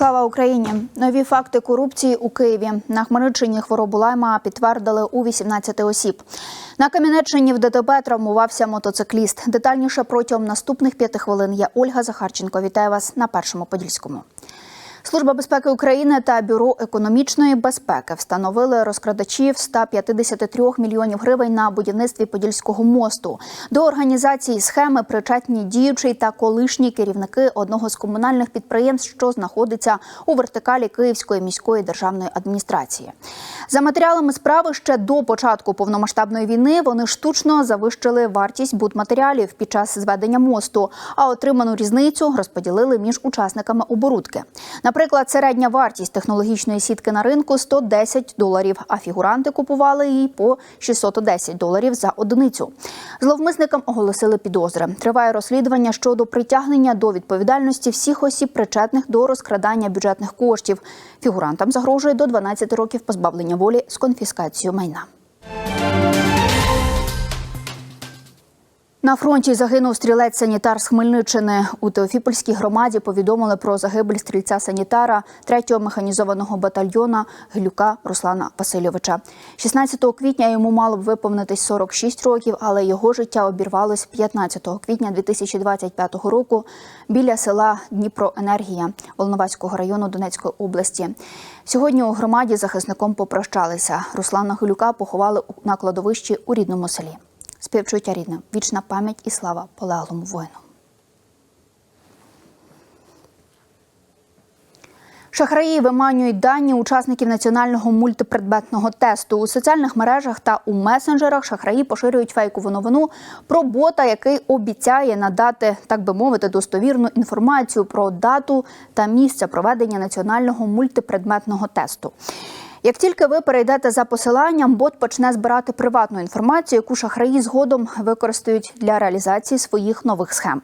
Україні! Нові факти корупції у Києві на Хмельниччині хворобу лайма підтвердили у 18 осіб. На Кам'янеччині в ДТП травмувався мотоцикліст. Детальніше протягом наступних п'яти хвилин я Ольга Захарченко. Вітаю вас на першому подільському. Служба безпеки України та бюро економічної безпеки встановили розкрадачів 153 мільйонів гривень на будівництві Подільського мосту. До організації схеми причетні діючий та колишні керівники одного з комунальних підприємств, що знаходиться у вертикалі Київської міської державної адміністрації. За матеріалами справи ще до початку повномасштабної війни вони штучно завищили вартість будматеріалів під час зведення мосту, а отриману різницю розподілили між учасниками оборудки. Наприклад, середня вартість технологічної сітки на ринку 110 доларів, а фігуранти купували її по 610 доларів за одиницю. Зловмисникам оголосили підозри. Триває розслідування щодо притягнення до відповідальності всіх осіб, причетних до розкрадання бюджетних коштів. Фігурантам загрожує до 12 років позбавлення волі з конфіскацією майна. На фронті загинув стрілець-санітар з Хмельниччини. У Теофіпольській громаді повідомили про загибель стрільця-санітара 3-го механізованого батальйона Глюка Руслана Васильовича. 16 квітня йому мало б виповнитись 46 років, але його життя обірвалось 15 квітня 2025 року біля села Дніпроенергія Волноваського району Донецької області. Сьогодні у громаді захисником попрощалися. Руслана Глюка поховали на кладовищі у рідному селі. Співчуття рідним, вічна пам'ять і слава полеглому воїну. Шахраї виманюють дані учасників національного мультипредметного тесту у соціальних мережах та у месенджерах. Шахраї поширюють фейкову новину про бота, який обіцяє надати, так би мовити, достовірну інформацію про дату та місце проведення національного мультипредметного тесту. Як тільки ви перейдете за посиланням, бот почне збирати приватну інформацію, яку шахраї згодом використають для реалізації своїх нових схем.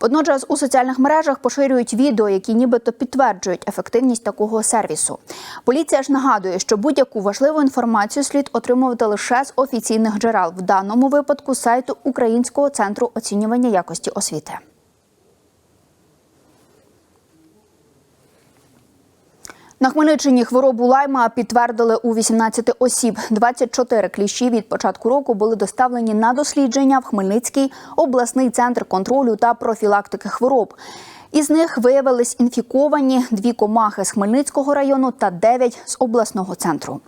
Водночас у соціальних мережах поширюють відео, які нібито підтверджують ефективність такого сервісу. Поліція ж нагадує, що будь-яку важливу інформацію слід отримувати лише з офіційних джерел, в даному випадку сайту Українського центру оцінювання якості освіти. На Хмельниччині хворобу лайма підтвердили у 18 осіб. 24 кліщі від початку року були доставлені на дослідження в Хмельницький обласний центр контролю та профілактики хвороб. Із них виявились інфіковані дві комахи з Хмельницького району та дев'ять з обласного центру.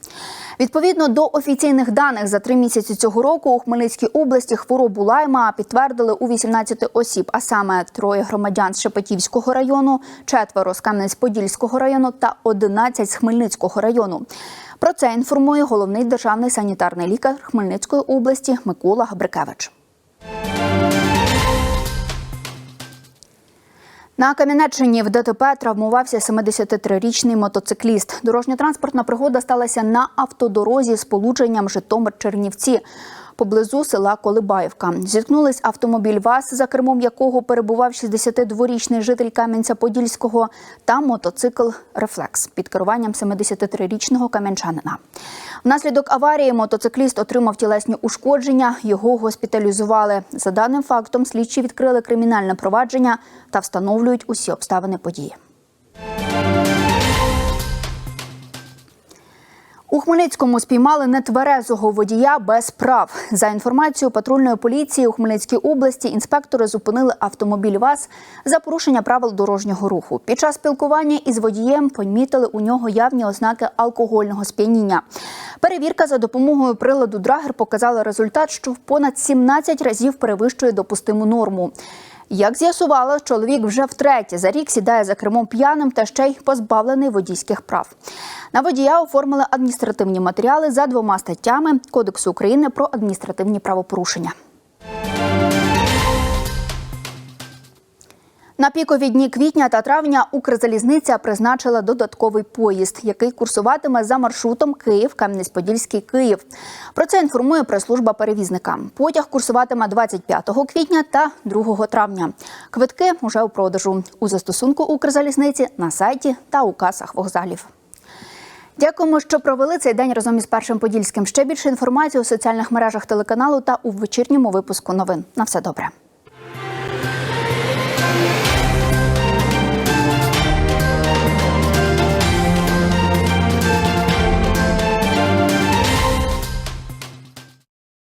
Відповідно до офіційних даних за три місяці цього року у Хмельницькій області хворобу лайма підтвердили у 18 осіб, а саме троє громадян з Шепетівського району, четверо з Кам'янець-Подільського району та 11 з Хмельницького району. Про це інформує головний державний санітарний лікар Хмельницької області Микола Габрикевич. На Кам'янеччині в ДТП травмувався 73-річний мотоцикліст. Дорожньо-транспортна пригода сталася на автодорозі з полученням Житомир-Чернівці поблизу села Колибаївка. Зіткнулись автомобіль ВАЗ, за кермом якого перебував 62-річний житель Кам'янця-Подільського, та мотоцикл Рефлекс під керуванням 73-річного кам'янчанина. Внаслідок аварії мотоцикліст отримав тілесні ушкодження. Його госпіталізували. За даним фактом, слідчі відкрили кримінальне провадження та встановлюють усі обставини події. У Хмельницькому спіймали нетверезого водія без прав. За інформацією патрульної поліції у Хмельницькій області інспектори зупинили автомобіль ВАЗ за порушення правил дорожнього руху. Під час спілкування із водієм помітили у нього явні ознаки алкогольного сп'яніння. Перевірка за допомогою приладу Драгер показала результат, що в понад 17 разів перевищує допустиму норму. Як з'ясувало, чоловік вже втретє за рік сідає за кермом п'яним та ще й позбавлений водійських прав. На водія оформили адміністративні матеріали за двома статтями Кодексу України про адміністративні правопорушення. На пікові дні квітня та травня Укрзалізниця призначила додатковий поїзд, який курсуватиме за маршрутом Київ, Кам'янець-Подільський, Київ. Про це інформує прес-служба перевізника. Потяг курсуватиме 25 квітня та 2 травня. Квитки уже у продажу у застосунку Укрзалізниці на сайті та у касах вокзалів. Дякуємо, що провели цей день разом із першим подільським. Ще більше інформації у соціальних мережах телеканалу та у вечірньому випуску новин. На все добре.